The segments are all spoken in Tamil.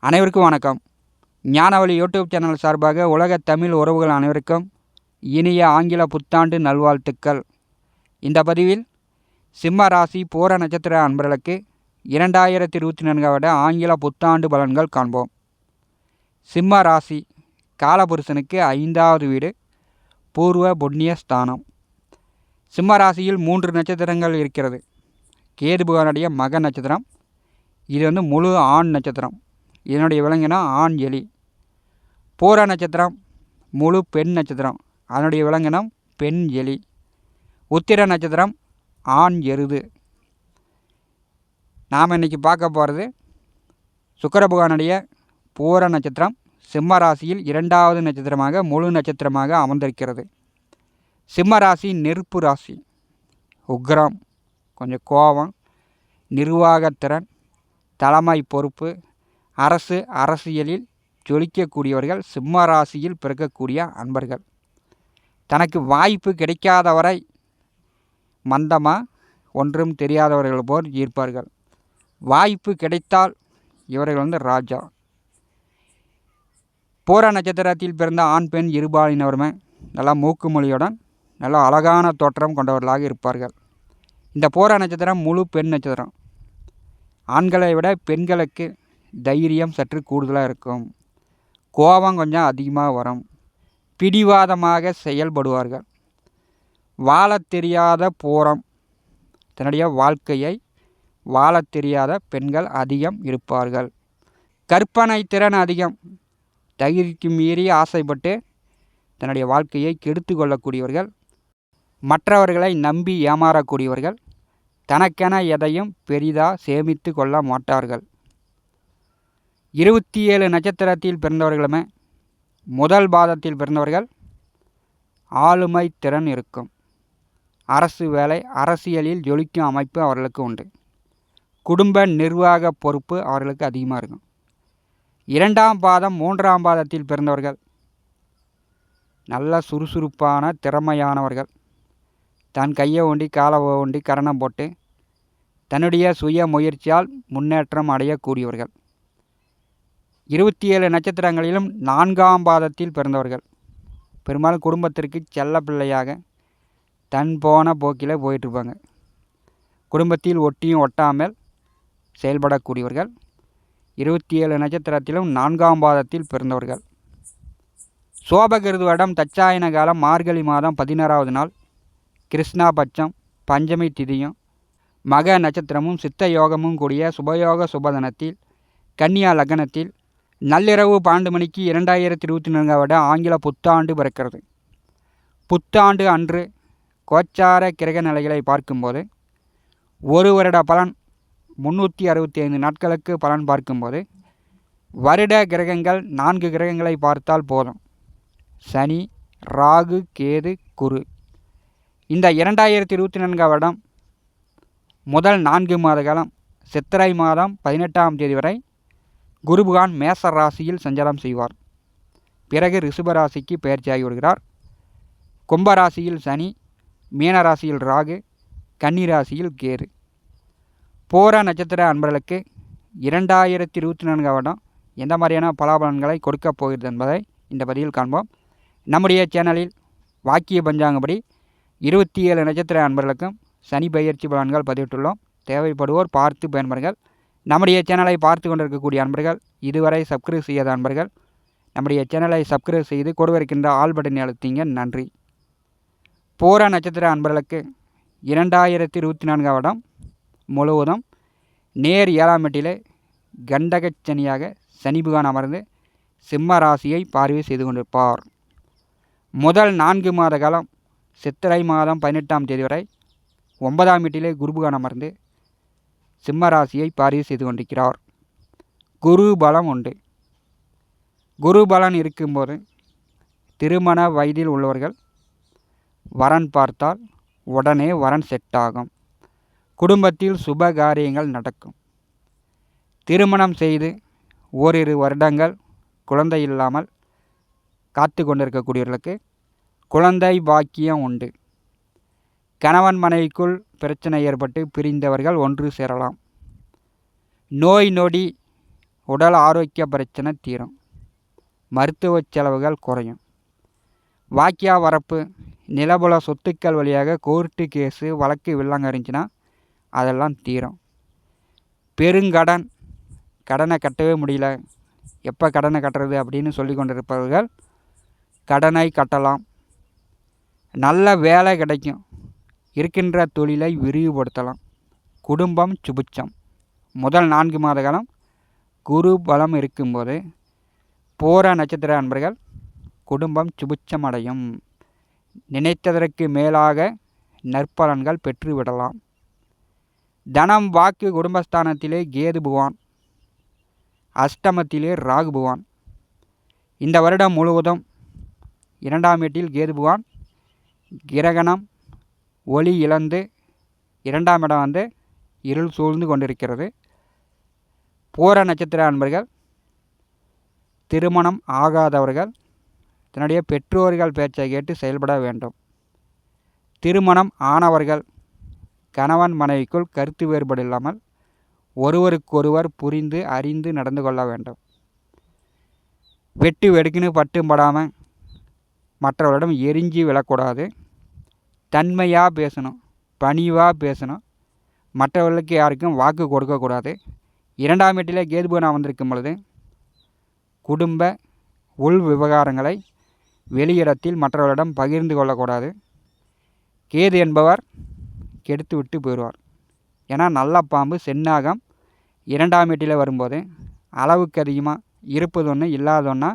அனைவருக்கும் வணக்கம். ஞானவழி யூடியூப் சேனல் சார்பாக உலக தமிழ் உறவுகள் அனைவருக்கும் இனிய ஆங்கில புத்தாண்டு நல்வாழ்த்துக்கள். இந்த பதிவில் சிம்ம ராசி பூர நட்சத்திர அன்பர்களுக்கு இரண்டாயிரத்தி இருபத்தி நான்காம் ஆங்கில புத்தாண்டு பலன்கள் காண்போம். சிம்ம ராசி காலபுருஷனுக்கு ஐந்தாவது வீடு பூர்வ புண்ணிய ஸ்தானம். சிம்ம ராசியில் மூன்று நட்சத்திரங்கள் இருக்கிறது. கேது பகவானுடைய மக நட்சத்திரம். இது வந்து முழு ஆண் நட்சத்திரம். இதனுடைய விலங்குனா ஆண் எலி. பூர நட்சத்திரம் முழு பெண் நட்சத்திரம். அதனுடைய விலங்கினம் பெண் எலி. உத்திர நட்சத்திரம் ஆண் எருது. நாம் இன்றைக்கி பார்க்க போகிறது சுக்கர பகவானுடைய பூர நட்சத்திரம் சிம்ம ராசியில் இரண்டாவது நட்சத்திரமாக முழு நட்சத்திரமாக அமர்ந்திருக்கிறது. சிம்ம ராசி நெருப்பு ராசி. உக்ரம் கொஞ்சம் கோபம் நிர்வாகத்திறன் தலைமை பொறுப்பு அரசு அரசியலில் ஜொலிக்கக்கூடியவர்கள் சிம்ம ராசியில் பிறக்கக்கூடிய அன்பர்கள். தனக்கு வாய்ப்பு கிடைக்காதவரை மந்தமாக ஒன்றும் தெரியாதவர்கள் போல் ஈர்ப்பார்கள் வாய்ப்பு கிடைத்தால் இவர்கள் வந்து ராஜா. பூர நட்சத்திரத்தில் பிறந்த ஆண் பெண் இருபாலினவருமே நல்லா மூக்குமொழியுடன் நல்லா அழகான தோற்றம் கொண்டவர்களாக இருப்பார்கள். இந்த பூர நட்சத்திரம் முழு பெண் நட்சத்திரம். ஆண்களை விட பெண்களுக்கு தைரியம் சற்று கூடுதலாக இருக்கும். கோபம் கொஞ்சம் அதிகமாக வரும். பிடிவாதமாக செயல்படுவார்கள். வாழத் தெரியாத போரம். தன்னுடைய வாழ்க்கையை வாழ தெரியாத பெண்கள் அதிகம் இருப்பார்கள். கற்பனை திறன் அதிகம். தகுதிக்கு மீறி ஆசைப்பட்டு தன்னுடைய வாழ்க்கையை கெடுத்து கொள்ளக்கூடியவர்கள். மற்றவர்களை நம்பி ஏமாறக்கூடியவர்கள். தனக்கென எதையும் பெரிதாக சேமித்து கொள்ள மாட்டார்கள். இருபத்தி ஏழு நட்சத்திரத்தில் பிறந்தவர்களுமே முதல் பாதத்தில் பிறந்தவர்கள் ஆளுமை திறன் இருக்கும். அரசு வேலை அரசியலில் ஜொலிக்கும் அமைப்பு அவர்களுக்கு உண்டு. குடும்ப நிர்வாக பொறுப்பு அவர்களுக்கு அதிகமாக இருக்கும். இரண்டாம் பாதம் மூன்றாம் பாதத்தில் பிறந்தவர்கள் நல்ல சுறுசுறுப்பான திறமையானவர்கள். தன் கையை ஒண்டி காலை ஒண்டி கரணம் போட்டு தன்னுடைய சுய முயற்சியால் முன்னேற்றம் அடையக்கூடியவர்கள். இருபத்தி ஏழு நட்சத்திரங்களிலும் நான்காம் பாதத்தில் பிறந்தவர்கள். பெரும்பாலும் குடும்பத்திற்கு செல்ல பிள்ளையாக தன் போன போக்கில் போயிட்டுருப்பாங்க. குடும்பத்தில் ஒட்டியும் ஒட்டாமல் செயல்படக்கூடியவர்கள். இருபத்தி ஏழு நட்சத்திரத்திலும் நான்காம் பாதத்தில் பிறந்தவர்கள். சோபகிருது வடம் தச்சாயன காலம் மார்கழி மாதம் பதினாறாவது நாள். கிருஷ்ணாபட்சம் பஞ்சமி திதியும் மக நட்சத்திரமும் சித்த யோகமும் கூடிய சுபயோக சுபதனத்தில் கன்னியா லக்னத்தில் நள்ளிரவு பன்னெண்டு மணிக்கு இரண்டாயிரத்தி இருபத்தி நான்காம் ஆங்கில புத்தாண்டு பிறக்கிறது. புத்தாண்டு அன்று கோச்சார கிரக நிலைகளை பார்க்கும்போது ஒரு வருட பலன் முந்நூற்றி அறுபத்தி ஐந்து நாட்களுக்கு பலன் பார்க்கும்போது வருட கிரகங்கள் நான்கு கிரகங்களை பார்த்தால் போதும். சனி ராகு கேது குரு. இந்த இரண்டாயிரத்தி இருபத்தி நான்காம் வருடம் முதல் நான்கு மாத காலம் சித்திரை மாதம் பதினெட்டாம் தேதி வரை குருபகான் மேச ராசியில் சஞ்சாரம் செய்வார். பிறகு ரிஷபராசிக்கு பயிற்சியாகி விடுகிறார் கும்பராசியில் சனி மீனராசியில் ராகு கன்னிராசியில் கேரு போர நட்சத்திர அன்பர்களுக்கு இரண்டாயிரத்தி இருபத்தி நான்காம் வருடம் எந்த மாதிரியான பலாபலன்களை கொடுக்கப் போகிறது என்பதை இந்த பதிவில் காண்போம். நம்முடைய சேனலில் வாக்கிய பஞ்சாங்கப்படி இருபத்தி ஏழு நட்சத்திர அன்பர்களுக்கும் சனி பயிற்சி பலன்கள் பதிவிட்டுள்ளோம். தேவைப்படுவோர் பார்த்து பயன்பெறுங்கள். நம்முடைய சேனலை பார்த்து கொண்டிருக்கக்கூடிய அன்பர்கள் இதுவரை சப்ஸ்கிரைப் செய்யாத அன்பர்கள் நம்முடைய சேனலை சப்ஸ்கிரைப் செய்து கொடுவிருக்கின்ற ஆல் பட்டனை அழுத்திங்க நன்றி. போர நட்சத்திர அன்பர்களுக்கு இரண்டாயிரத்தி இருபத்தி நான்காம் வருடம் முழுவதும் நேர் ஏழாம் எட்டிலே கண்டகச்சனியாக சனியாக சனி புகான் அமர்ந்து சிம்ம ராசியை பார்வை செய்து கொண்டிருப்பார். முதல் நான்கு மாத காலம் சித்திரை மாதம் பதினெட்டாம் தேதி வரை ஒன்பதாம் வீட்டிலே குருபுகான் அமர்ந்து சிம்ம ராசியை செய்து கொண்டிருக்கிறார். குரு பலம் உண்டு. குரு பலன் இருக்கும்போது திருமண வயதில் உள்ளவர்கள் வரன் பார்த்தால் உடனே வரன் செட் ஆகும். குடும்பத்தில் சுப காரியங்கள் நடக்கும். திருமணம் செய்து ஓரிரு வருடங்கள் குழந்தை இல்லாமல் காத்து கொண்டிருக்கக்கூடியவர்களுக்கு குழந்தை பாக்கியம் உண்டு. கணவன் மனைவிக்குள் பிரச்சனை ஏற்பட்டு பிரிந்தவர்கள் ஒன்று சேரலாம். நோய் நொடி உடல் ஆரோக்கிய பிரச்சனை தீரும். மருத்துவ செலவுகள் குறையும். வாக்கியா வரப்பு நிலபுல சொத்துக்கள் வழியாக கோர்ட்டு கேஸு வழக்கு வில்லங்க இருந்துச்சுன்னா அதெல்லாம் தீரும். பெருங்கடன் கடனை கட்டவே முடியல. எப்போ கடனை கட்டுறது அப்படின்னு சொல்லி கொண்டிருப்பவர்கள் கடனை கட்டலாம். நல்ல வேலை கிடைக்கும். இருக்கின்ற தொழிலை விரிவுபடுத்தலாம். குடும்பம் சுபிச்சம் முதல் நான்கு மாத காலம் குரு பலம் இருக்கும்போது போர நட்சத்திர அன்பர்கள் குடும்பம் சுபிச்சம் அடையும். நினைத்ததற்கு மேலாக நற்பலன்கள் பெற்றுவிடலாம் தனம் வாக்கு குடும்பஸ்தானத்திலே கேது புவான். அஷ்டமத்திலே ராகு புவான். இந்த வருடம் முழுவதும் இரண்டாம் வீட்டில் கேது புவான். கிரகணம் ஒளி இழந்து இரண்டாம் இடம் வந்து இருள் சூழ்ந்து கொண்டிருக்கிறது. பூர நட்சத்திர அன்பர்கள் திருமணம் ஆகாதவர்கள் தன்னுடைய பெற்றோர்கள் பேச்சை கேட்டு செயல்பட வேண்டும். திருமணம் ஆனவர்கள் கணவன் மனைவிக்குள் கருத்து வேறுபாடு இல்லாமல் ஒருவருக்கொருவர் புரிந்து அறிந்து நடந்து கொள்ள வேண்டும். வெட்டு வெடுக்குன்னு பட்டும் படாமல் மற்றவரிடம் எரிஞ்சு விழக்கூடாது. தன்மையாக பேசணும் பணிவாக பேசணும். மற்றவர்களுக்கு யாருக்கும் வாக்கு கொடுக்கக்கூடாது இரண்டாம் எட்டிலே கேதுபுவனா வந்திருக்கும் பொழுது குடும்ப உள் விவகாரங்களை வெளியிடத்தில் மற்றவர்களிடம் பகிர்ந்து கொள்ளக்கூடாது. கேது என்பவர் கெடுத்து விட்டு போயிடுவார். ஏன்னா நல்ல பாம்பு சென்னாகம் இரண்டாம் வீட்டில் வரும்போது அளவுக்கு அதிகமாக இருப்பது ஒன்று இல்லாத ஒன்றா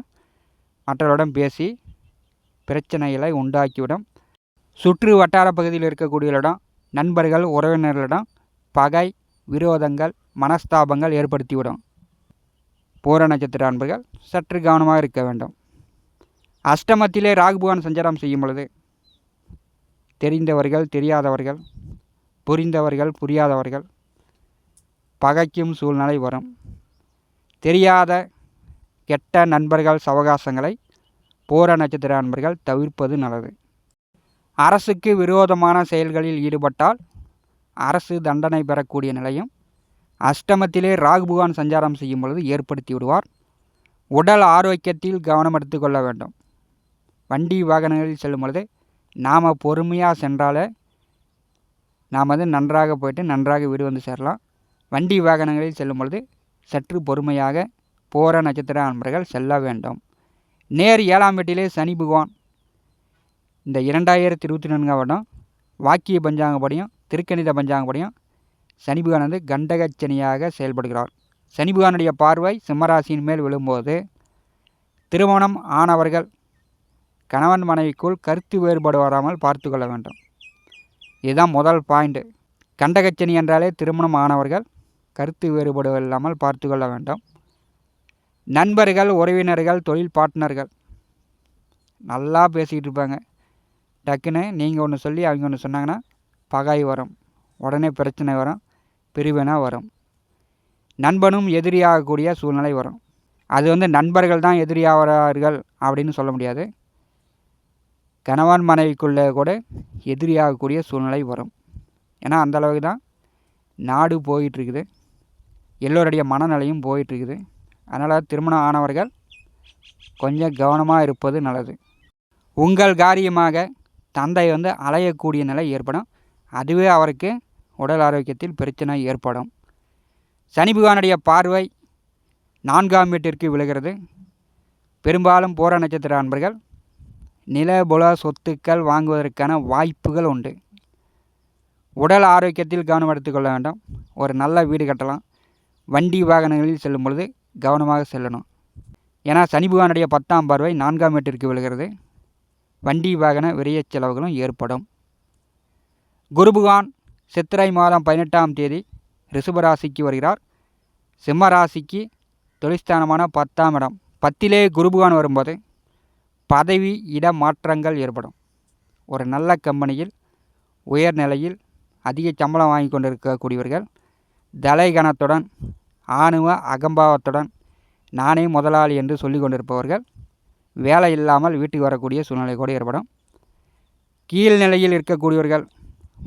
மற்றவரிடம் பேசி பிரச்சனைகளை உண்டாக்கிவிடும். சுற்று வட்டார பகுதியில் இருக்கக்கூடியவர்களிடம் நண்பர்கள் உறவினர்களிடம் பகை விரோதங்கள் மனஸ்தாபங்கள் ஏற்படுத்திவிடும். பூர நட்சத்திர அன்பர்கள் சற்று கவனமாக இருக்க வேண்டும். அஷ்டமத்திலே ராகுபவான் சஞ்சாரம் செய்யும் பொழுது தெரிந்தவர்கள் தெரியாதவர்கள் புரிந்தவர்கள் புரியாதவர்கள் பகைக்கும் சூழ்நிலை வரும். தெரியாத கெட்ட நண்பர்கள் சவகாசங்களை பூர நட்சத்திர அன்பர்கள் தவிர்ப்பது நல்லது. அரசுக்கு விரோதமான செயல்களில் ஈடுபட்டால் அரசு தண்டனை பெறக்கூடிய நிலையும் அஷ்டமத்திலே ராகுபவான் சஞ்சாரம் செய்யும் பொழுது ஏற்படுத்தி விடுவார். உடல் ஆரோக்கியத்தில் கவனம் எடுத்துக்கொள்ள வேண்டும். வண்டி வாகனங்களில் செல்லும் பொழுது நாம் பொறுமையாக சென்றாலே நாம் வந்து நன்றாக போயிட்டு நன்றாக வீடு வந்து சேரலாம். வண்டி வாகனங்களில் செல்லும் பொழுது சற்று பொறுமையாக போர நட்சத்திர அன்பர்கள் செல்ல வேண்டும். நேர் ஏழாம் வீட்டிலே சனி பகவான் இந்த இரண்டாயிரத்தி இருபத்தி நான்காம் வருடம் வாக்கிய பஞ்சாங்கப்படியும் திருக்கணித பஞ்சாங்கப்படியும் சனி பகவான் வந்து கண்டகச்சனியாக செயல்படுகிறார். சனி பகவானுடைய பார்வை சிம்மராசியின் மேல் விழும்போது திருமணம் ஆனவர்கள் கணவன் மனைவிக்குள் கருத்து வேறுபாடு வராமல் பார்த்து கொள்ள வேண்டும். இதுதான் முதல் பாயிண்ட்டு கண்டகச்சனி என்றாலே திருமணம் ஆனவர்கள் கருத்து வேறுபாடு இல்லாமல் பார்த்து கொள்ள வேண்டும். நண்பர்கள் உறவினர்கள் தொழில் பார்ட்னர்கள் நல்லா பேசிக்கிட்டு இருப்பாங்க. டக்குன்னு நீங்கள் ஒன்று சொல்லி அவங்க ஒன்று சொன்னாங்கன்னா பகாய் வரும். உடனே பிரச்சனை வரும். பிரிவினாக வரும். நண்பனும் எதிரியாகக்கூடிய சூழ்நிலை வரும். அது வந்து நண்பர்கள் தான் எதிரியாகிறார்கள் அப்படின்னு சொல்ல முடியாது. கணவன் மனைவிக்குள்ளே கூட எதிரியாகக்கூடிய சூழ்நிலை வரும். ஏன்னா அந்த அளவுக்கு தான் நாடு போயிட்டுருக்குது. எல்லோருடைய மனநிலையும் போயிட்டுருக்குது. அதனால் திருமணம் ஆனவர்கள் கொஞ்சம் கவனமாக இருப்பது நல்லது. உங்கள் காரியமாக தந்தை வந்து அலையக்கூடிய நிலை ஏற்படும். அதுவே அவருக்கு உடல் ஆரோக்கியத்தில் பிரச்சனை ஏற்படும். சனி பகவானுடைய பார்வை நான்காம் வீட்டிற்கு விழுகிறது. பெரும்பாலும் போர நட்சத்திர அன்பர்கள் நில புல சொத்துக்கள் வாங்குவதற்கான வாய்ப்புகள் உண்டு. உடல் ஆரோக்கியத்தில் கவனம் எடுத்துக்கொள்ள வேண்டும். ஒரு நல்ல வீடு கட்டலாம். வண்டி வாகனங்களில் செல்லும் பொழுது கவனமாக செல்லணும். ஏன்னா சனி பகவானுடைய பத்தாம் பார்வை நான்காம் வீட்டிற்கு விழுகிறது. வண்டி வாகன விரைய செலவுகளும் ஏற்படும். குருபுகான் சித்திரை மாதம் பதினெட்டாம் தேதி ரிஷபராசிக்கு வருகிறார். சிம்மராசிக்கு தொழிற்ஸ்தானமான பத்தாம் இடம். பத்திலே குருபுகான் வரும்போது பதவி இட மாற்றங்கள் ஏற்படும். ஒரு நல்ல கம்பெனியில் உயர்நிலையில் அதிக சம்பளம் வாங்கி கொண்டிருக்கக்கூடியவர்கள் தலைகணத்துடன் ஆணுவ அகம்பாவத்துடன் நானே முதலாளி என்று சொல்லி கொண்டிருப்பவர்கள் வேலை இல்லாமல் வீட்டுக்கு வரக்கூடிய சூழ்நிலை கூட ஏற்படும். கீழ்நிலையில் இருக்கக்கூடியவர்கள்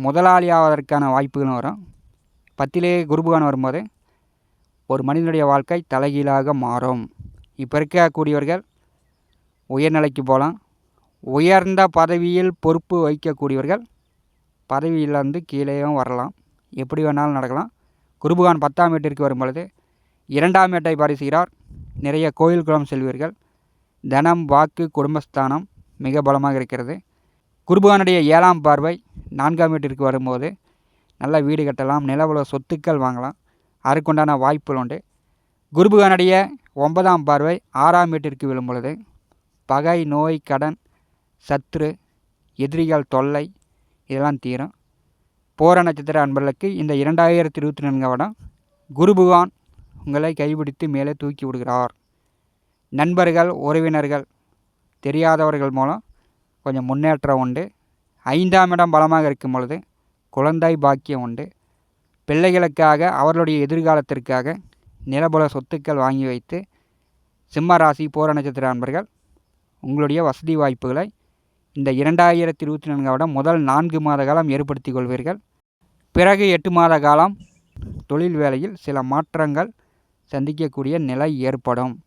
முதலாளி ஆவதற்கான வாய்ப்புகளும் வரும். பத்திலே குருபகான் வரும்போது ஒரு மனிதனுடைய வாழ்க்கை தலைகீழாக மாறும். இப்போ இருக்கக்கூடியவர்கள் உயர்நிலைக்கு போகலாம். உயர்ந்த பதவியில் பொறுப்பு வகிக்கக்கூடியவர்கள் பதவியிலிருந்து கீழேயும் வரலாம். எப்படி வேணாலும் நடக்கலாம். குருபகான் பத்தாம் வீட்டிற்கு வரும் பொழுது இரண்டாம் வீட்டை பரிசுகிறார் நிறைய கோயில் குளம் செல்வீர்கள். தனம் வாக்கு குடும்பஸ்தானம் மிக பலமாக இருக்கிறது. குருபகானுடைய ஏழாம் பார்வை நான்காம் வீட்டிற்கு வரும்போது நல்ல வீடு கட்டலாம் நிலவுல சொத்துக்கள் வாங்கலாம் அதற்குண்டான வாய்ப்புகள் உண்டு. குருபகானுடைய ஒன்பதாம் பார்வை ஆறாம் வீட்டிற்கு விழும் பொழுது பகை நோய் கடன் சத்ரு எதிரிகள் தொல்லை இதெல்லாம் தீரும். போர நட்சத்திர அன்பர்களுக்கு இந்த இரண்டாயிரத்தி இருபத்தி நான்காம் வருடம் குரு பகவான் உங்களை கைபிடித்து மேலே தூக்கி விடுகிறார். நண்பர்கள் உறவினர்கள் தெரியாதவர்கள் மூலம் கொஞ்சம் முன்னேற்றம் உண்டு. ஐந்தாம் இடம் பலமாக இருக்கும் பொழுது குழந்தை பாக்கியம் உண்டு. பிள்ளைகளுக்காக அவர்களுடைய எதிர்காலத்திற்காக நிலபுல சொத்துக்கள் வாங்கி வைத்து சிம்ம ராசி போர நட்சத்திர அன்பர்கள் உங்களுடைய வசதி வாய்ப்புகளை இந்த இரண்டாயிரத்தி இருபத்தி நான்கு வருடம் முதல் நான்கு மாத காலம் ஏற்படுத்தி கொள்வீர்கள். பிறகு எட்டு மாத காலம் தொழில் வேலையில் சில மாற்றங்கள் சந்திக்கக்கூடிய நிலை ஏற்படும்.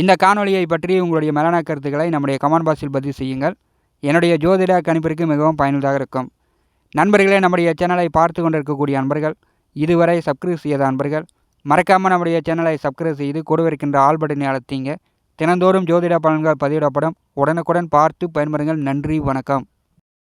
இந்த காணொலியை பற்றி உங்களுடைய மேலான கருத்துக்களை நம்முடைய கமெண்ட் பாக்ஸில் பதிவு செய்யுங்கள். என்னுடைய ஜோதிட கணிப்பிற்கு மிகவும் பயனுள்ளதாக இருக்கும். நண்பர்களே நம்முடைய சேனலை பார்த்து கொண்டிருக்கக்கூடிய நண்பர்கள் இதுவரை சப்ஸ்கிரைப் செய்யாத நண்பர்கள் மறக்காமல் நம்முடைய சேனலை சப்ஸ்கிரைப் செய்து கொடுவிருக்கின்ற ஆல் பட்டனை அழுத்திங்க. தினந்தோறும் ஜோதிட பலன்கள் பதிவிடப்படும். உடனுக்குடன் பார்த்து பயன்பெறுங்கள். நன்றி வணக்கம்.